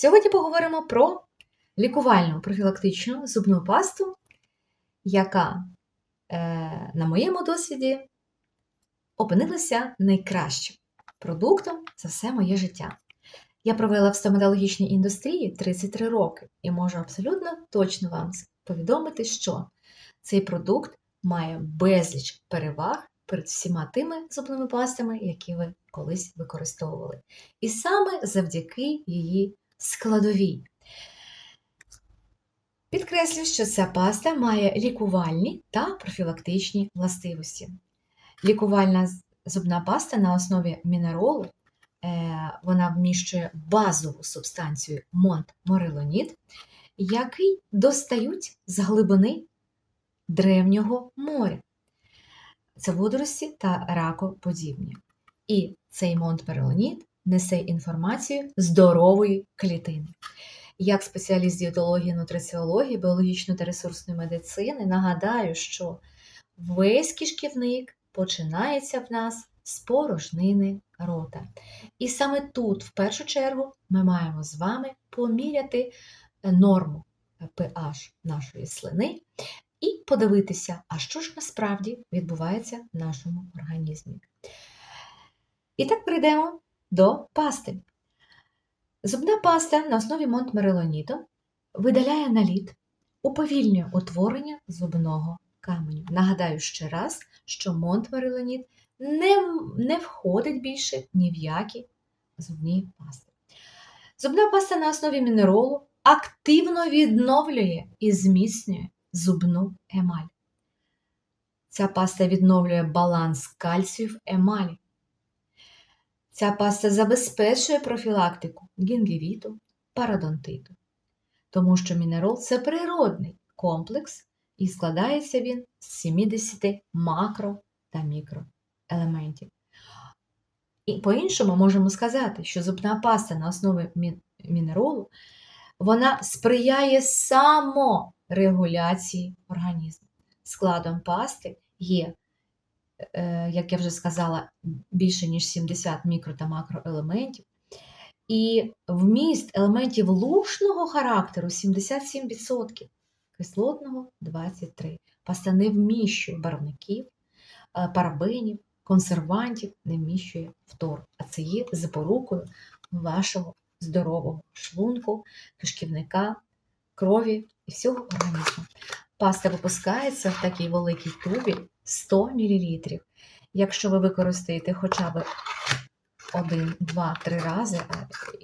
Сьогодні поговоримо про лікувальну профілактичну зубну пасту, яка, е, на моєму досвіді, опинилася найкращим продуктом за все моє життя. Я провела в стоматологічній індустрії 33 роки і можу абсолютно точно вам повідомити, що цей продукт має безліч переваг перед всіма тими зубними пастами, які ви колись використовували. І саме завдяки її складовій. Підкреслю, що ця паста має лікувальні та профілактичні властивості. Лікувальна зубна паста на основі мінеролу, е, вона вміщує базову субстанцію монтморилоніт, який достають з глибини древнього моря. Це водорості та ракоподібні. І цей монтморилоніт несе інформацію здорової клітини. Як спеціаліст дієтології, нутриціології, біологічної та ресурсної медицини, нагадаю, що весь кишківник починається в нас з порожнини рота. І саме тут, в першу чергу, ми маємо з вами поміряти норму pH нашої слини і подивитися, а що ж насправді відбувається в нашому організмі. І так перейдемо до пасти. Зубна паста на основі монтмерилоніту видаляє наліт, уповільнює утворення зубного каменю. Нагадаю ще раз, що монтмерилоніт не, не входить більше ні в які зубні пасти. Зубна паста на основі мінеролу активно відновлює і зміцнює зубну емаль. Ця паста відновлює баланс кальцію в емалі. Ця паста забезпечує профілактику гінгівіту, парадонтиту, тому що мінерал це природний комплекс і складається він з 70 макро та мікроелементів. І по-іншому можемо сказати, що зубна паста на основі мінералу вона сприяє саморегуляції організму. Складом пасти є як я вже сказала, більше ніж 70 мікро та макроелементів. І вміст елементів лушного характеру 77%, кислотного 23%. Паста не вміщує барвників, е, парабенів, консервантів, не вміщує фтор. А це є запорукою вашого здорового шлунку, кишківника, крові і всього організму. Паста випускається в такій великій тубі 100 мл. Якщо ви використаєте хоча б 1, 2, 3 рази,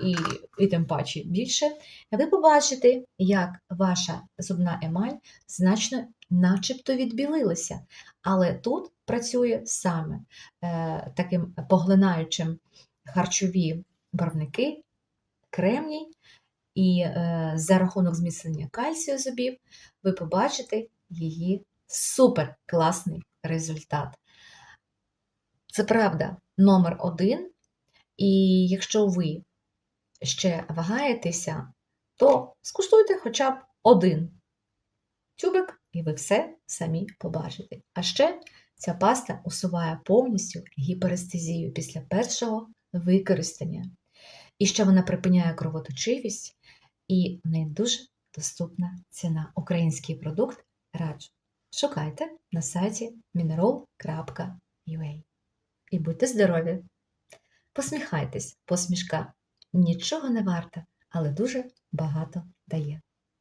і, і тим паче більше, ви побачите, як ваша зубна емаль значно начебто відбілилася. Але тут працює саме е, таким поглинаючим харчові барвники, кремній, і е, за рахунок зміцнення кальцію зубів, ви побачите її супер класний результат. Це правда номер один. І якщо ви ще вагаєтеся, то скуштуйте хоча б один тюбик, і ви все самі побачите. А ще ця паста усуває повністю гіперестезію після першого використання. І ще вона припиняє кровоточивість, і в неї дуже доступна ціна. Український продукт раджу. Шукайте на сайті mineral.ua. І будьте здорові! Посміхайтесь, посмішка нічого не варта, але дуже багато дає.